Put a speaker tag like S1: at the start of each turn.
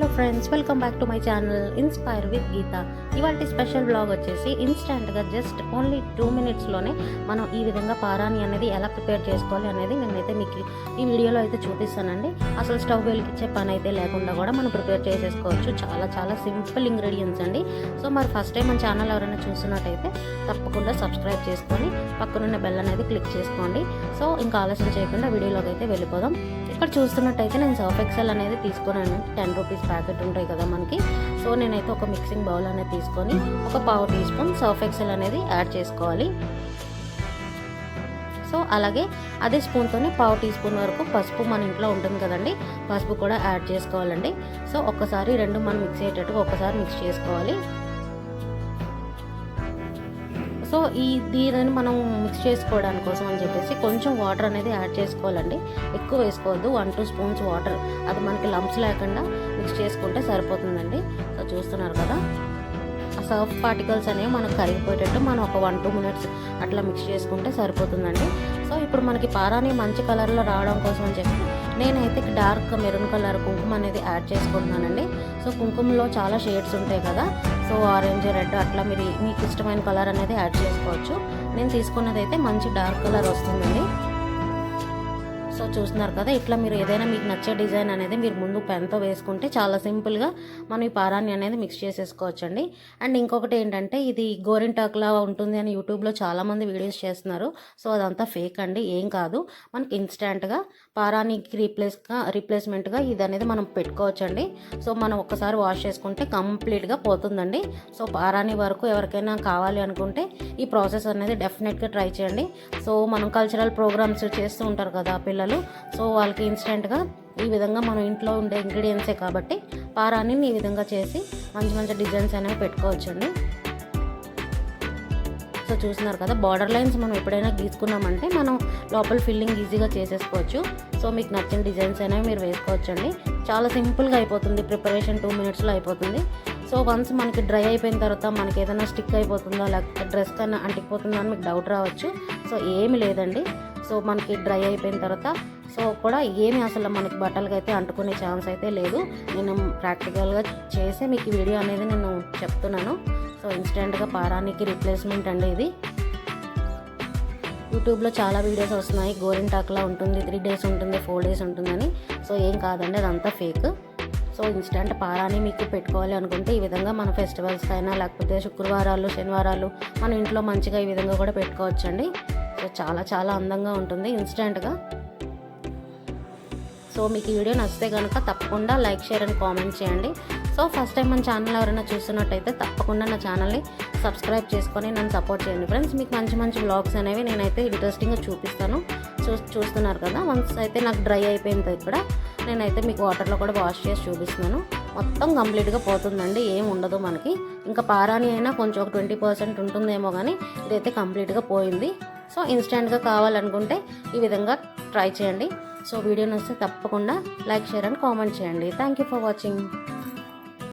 S1: Hello friends welcome back to my channel inspire with Geetha ఇవాళ special blog వచ్చేసి ఇన్స్టెంట్గా just only two మినిట్స్లోనే మనం ఈ విధంగా పారాని అనేది ఎలా ప్రిపేర్ చేసుకోవాలి అనేది నేనైతే మీకు ఈ వీడియోలో అయితే చూపిస్తానండి. అసలు స్టవ్ వెలిగించే పని అయితే లేకుండా కూడా మనం ప్రిపేర్ చేసేసుకోవచ్చు. చాలా చాలా సింపుల్ ఇంగ్రీడియంట్స్ అండి. సో మరి ఫస్ట్ టైం మన ఛానల్ ఎవరైనా చూస్తున్నట్టయితే తప్పకుండా సబ్స్క్రైబ్ చేసుకొని పక్కనున్న బెల్ అనేది క్లిక్ చేసుకోండి. సో ఇంకా ఆలస్యం చేయకుండా వీడియోలోకి అయితే వెళ్ళిపోదాం. ఇక్కడ చూస్తున్నట్టయితే నేను సర్ఫ్ ఎక్సెల్ అనేది తీసుకున్నాను. టెన్ రూపీస్ ప్యాకెట్ ఉంటాయి కదా మనకి. సో నేనైతే ఒక మిక్సింగ్ బౌల్ అనేది తీసుకొని ఒక పావు టీ స్పూన్ సర్ఫ్ ఎక్సెల్ అనేది యాడ్ చేసుకోవాలి. సో అలాగే అదే స్పూన్తోనే పావు టీ స్పూన్ వరకు పసుపు మన ఇంట్లో ఉంటుంది కదండి. పసుపు కూడా యాడ్ చేసుకోవాలండి. సో ఒక్కసారి రెండు మనం మిక్స్ అయ్యేటట్టుగా ఒక్కసారి మిక్స్ చేసుకోవాలి. ఈ దీనిని మనం మిక్స్ చేసుకోవడానికి కోసం అని చెప్పేసి కొంచెం వాటర్ అనేది యాడ్ చేసుకోవాలండి. ఎక్కువ వేసుకోవద్దు. వన్ టూ స్పూన్స్ వాటర్ అది మనకి లంప్స్ లేకుండా మిక్స్ చేసుకుంటే సరిపోతుందండి. సో చూస్తున్నారు కదా? సర్ఫ్ పార్టికల్స్ అనేవి మనకు కరిగిపోయేటట్టు మనం ఒక వన్ టూ మినిట్స్ అట్లా మిక్స్ చేసుకుంటే సరిపోతుందండి. సో ఇప్పుడు మనకి పారాని మంచి కలర్లో రావడం కోసం అని చెప్పి నేనైతే డార్క్ మెరూన్ కలర్ కుంకుమ అనేది యాడ్ చేసుకుంటున్నానండి. సో కుంకుమలో చాలా షేడ్స్ ఉంటాయి కదా. సో ఆరెంజ్ రెడ్ అట్లా మీరు మీకు ఇష్టమైన కలర్ అనేది యాడ్ చేసుకోవచ్చు. నేను తీసుకున్నది అయితే మంచి డార్క్ కలర్ వస్తుందండి. సో చూస్తున్నారు కదా ఇట్లా మీరు ఏదైనా మీకు నచ్చే డిజైన్ అనేది మీరు ముందు పెన్తో వేసుకుంటే చాలా సింపుల్గా మనం ఈ పారాన్ని అనేది మిక్స్ చేసేసుకోవచ్చు అండి అండ్ ఇంకొకటి ఏంటంటే ఇది గోరింటాక్లా ఉంటుంది అని యూట్యూబ్లో చాలామంది వీడియోస్ చేస్తున్నారు. సో అదంతా ఫేక్ అండి ఏం కాదు. మనకి ఇన్స్టెంట్గా పారానికి రీప్లేస్గా రీప్లేస్మెంట్గా ఇది అనేది మనం పెట్టుకోవచ్చు అండి సో మనం ఒక్కసారి వాష్ చేసుకుంటే కంప్లీట్గా పోతుందండి. సో పారాని వరకు ఎవరికైనా కావాలి అనుకుంటే ఈ ప్రాసెస్ అనేది డెఫినెట్గా ట్రై చేయండి. సో మనం కల్చరల్ ప్రోగ్రామ్స్ చేస్తూ ఉంటారు కదా పిల్లలు సో వాళ్ళకి ఇన్స్టెంట్గా ఈ విధంగా మనం ఇంట్లో ఉండే ఇంగ్రీడియంట్సే కాబట్టి పారాన్ని ఈ విధంగా చేసి మంచి మంచి డిజైన్స్ అనేవి పెట్టుకోవచ్చండి. సో చూస్తున్నారు కదా బార్డర్ లైన్స్ మనం ఎప్పుడైనా గీసుకున్నామంటే మనం లోపల ఫిల్లింగ్ ఈజీగా చేసేసుకోవచ్చు. సో మీకు నచ్చిన డిజైన్స్ అనేవి మీరు వేసుకోవచ్చండి. చాలా సింపుల్గా అయిపోతుంది ప్రిపరేషన్ టూ మినిట్స్లో అయిపోతుంది. సో వన్స్ మనకి డ్రై అయిపోయిన తర్వాత మనకి ఏదైనా స్టిక్ అయిపోతుందా లేకపోతే డ్రెస్ కన్నా అంటికిపోతుందా అని మీకు డౌట్ రావచ్చు. సో ఏమి లేదండి. సో మనకి డ్రై అయిపోయిన తర్వాత సో కూడా ఏమి అసలు మనకి బట్టలకి అయితే అంటుకునే ఛాన్స్ అయితే లేదు. నేను ప్రాక్టికల్గా చేసి మీకు ఈ వీడియో అనేది నేను చెప్తున్నాను. సో ఇన్స్టెంట్గా పారానికి రిప్లేస్మెంట్ అండి ఇది. యూట్యూబ్లో చాలా వీడియోస్ వస్తున్నాయి. గోరింటాక్లా ఉంటుంది త్రీ డేస్ ఉంటుంది ఫోర్ డేస్ ఉంటుందని. సో ఏం కాదండి అదంతా ఫేక్ సో ఇన్స్టెంట్ పారాని మీకు పెట్టుకోవాలి అనుకుంటే ఈ విధంగా మన ఫెస్టివల్స్ అయినా లేకపోతే శుక్రవారాలు శనివారాలు మన ఇంట్లో మంచిగా ఈ విధంగా కూడా పెట్టుకోవచ్చండి. మాత్రం చాలా చాలా అందంగా ఉంటుంది ఇన్స్టెంట్గా. సో మీకు ఈ వీడియో నచ్చితే కనుక తప్పకుండా లైక్ షేర్ అండ్ కామెంట్ చేయండి. సో ఫస్ట్ టైం మన ఛానల్ ఎవరైనా చూస్తున్నట్టయితే తప్పకుండా నా ఛానల్ని సబ్స్క్రైబ్ చేసుకొని నన్ను సపోర్ట్ చేయండి. ఫ్రెండ్స్ మీకు మంచి మంచి బ్లాగ్స్ అనేవి నేనైతే ఇంట్రెస్టింగ్గా చూపిస్తాను. చూ చూస్తున్నారు కదా వన్స్ అయితే నాకు డ్రై అయిపోయింది ఇక్కడ నేనైతే మీకు వాటర్లో కూడా వాష్ చేసి చూపిస్తున్నాను. మొత్తం కంప్లీట్గా పోతుందండి ఏం ఉండదు మనకి. ఇంకా పారాని అయినా కొంచెం ఒక ట్వంటీ పర్సెంట్ ఉంటుందేమో కానీ ఇదైతే కంప్లీట్గా పోయింది. సో ఇన్స్టెంట్గా కావాలనుకుంటే ఈ విధంగా ట్రై చేయండి. సో వీడియో నచ్చితే తప్పకుండా లైక్ షేర్ అండ్ కామెంట్ చేయండి. Thank you for watching